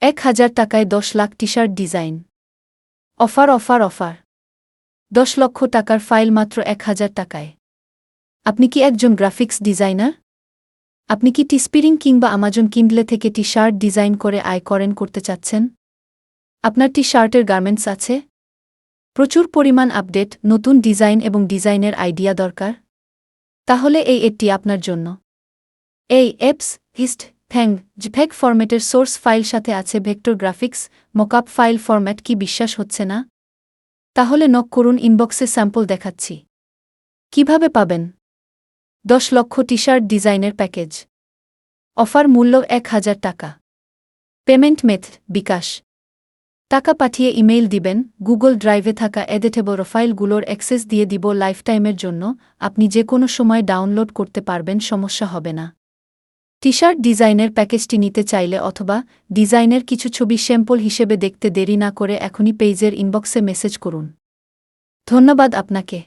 এক হাজার টাকায় দশ লাখ টি shirt design. Offer offer offer. দশ লক্ষ টাকার ফাইল মাত্র এক হাজার টাকায়। আপনি কি একজন গ্রাফিক্স ডিজাইনার? আপনি কি টিস্পিরিং কিংবা আমাজন কিন্ডলে থেকে টি শার্ট ডিজাইন করে আয় করেন করতে চাচ্ছেন? আপনার টি শার্টের গার্মেন্টস আছে? প্রচুর পরিমাণ আপডেট, নতুন ডিজাইন এবং ডিজাইনের আইডিয়া দরকার? তাহলে এই এটি আপনার জন্য। এই এপস হিস্ট ফ্যাং জফেক ফরম্যাটের সোর্স ফাইল সাথে আছে vector graphics, mockup file format কি বিশ্বাস হচ্ছে না? তাহলে নক করুন, ইনবক্সে স্যাম্পল দেখাচ্ছি। কীভাবে পাবেন? দশ লক্ষ টি শার্ট ডিজাইনের প্যাকেজ। অফার মূল্য এক হাজার টাকা। Payment method bKash. টাকা পাঠিয়ে ইমেইল দিবেন, গুগল ড্রাইভে থাকা এডিটেবল ফাইলগুলোর অ্যাক্সেস দিয়ে দিব লাইফটাইমের জন্য, আপনি যে কোনো সময় ডাউনলোড করতে পারবেন, সমস্যা হবে না। টি শার্ট ডিজাইনের প্যাকেজটি নিতে চাইলে অথবা ডিজাইনের কিছু ছবি স্যাম্পল হিসেবে দেখতে দেরি না করে এখনই পেজের ইনবক্সে মেসেজ করুন। ধন্যবাদ আপনাকে।